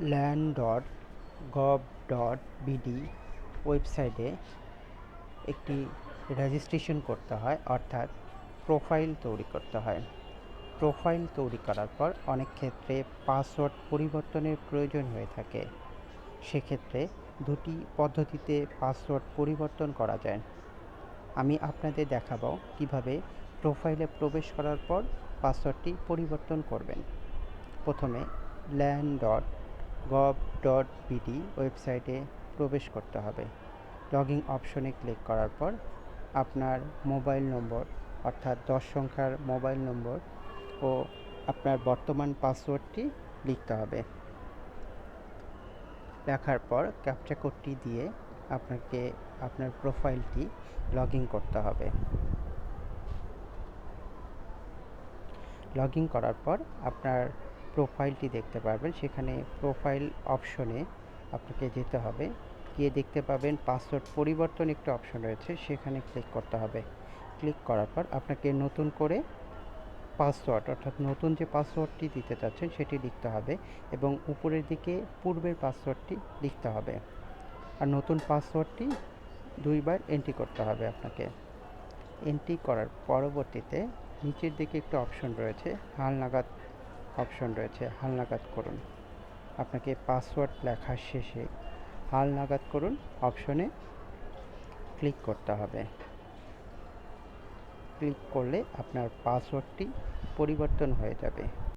Land dot gov dot BD ওয়েবসাইটে একটি registration করতে হয়, অর্থাৎ প্রোফাইল তৈরি করতে হয়। প্রোফাইল তৈরি করার পর অনেক ক্ষেত্রে পাসওয়ার্ড পরিবর্তনের প্রয়োজন হয়ে থাকে। সেক্ষেত্রে দুটি পদ্ধতিতে পাসওয়ার্ড পরিবর্তন করা যায়। আমি আপনাদের দেখাবো কীভাবে প্রোফাইলে প্রবেশ করার পর পাসওয়ার্ডটি পরিবর্তন করবেন। প্রথমে land dot gov dot BD ওয়েবসাইটে প্রবেশ করতে হবে। লগইন অপশনে ক্লিক করার পর আপনার মোবাইল নম্বর অর্থাৎ দশ সংখ্যার মোবাইল নম্বর ও আপনার বর্তমান পাসওয়ার্ডটি লিখতে হবে। লেখার পর ক্যাপচা কোডটি দিয়ে আপনাকে আপনার প্রোফাইলটি লগ ইন করতে হবে। লগ ইন করার পর আপনার প্রোফাইলটি দেখতে পারবেন। সেখানে প্রোফাইল অপশনে আপনাকে যেতে হবে। গিয়ে দেখতে পাবেন পাসওয়ার্ড পরিবর্তন একটি অপশন রয়েছে। সেখানে ক্লিক করতে হবে। ক্লিক করার পর আপনাকে নতুন করে পাসওয়ার্ড অর্থাৎ নতুন যে পাসওয়ার্ডটি দিতে চাচ্ছেন, সেটি লিখতে হবে এবং উপরের দিকে পূর্বের পাসওয়ার্ডটি লিখতে হবে। আর নতুন পাসওয়ার্ডটি দুইবার এন্ট্রি করতে হবে আপনাকে। এন্ট্রি করার পরবর্তীতে নিচের দিকে একটু অপশন রয়েছে, হালনাগাদ অপশন রয়েছে হালনাগাদ করুন। আপনাকে পাসওয়ার্ড লেখার শেষে হালনাগাদ করুন অপশনে ক্লিক করতে হবে। ক্লিক করলে আপনার পাসওয়ার্ডটি পরিবর্তন হয়ে যাবে।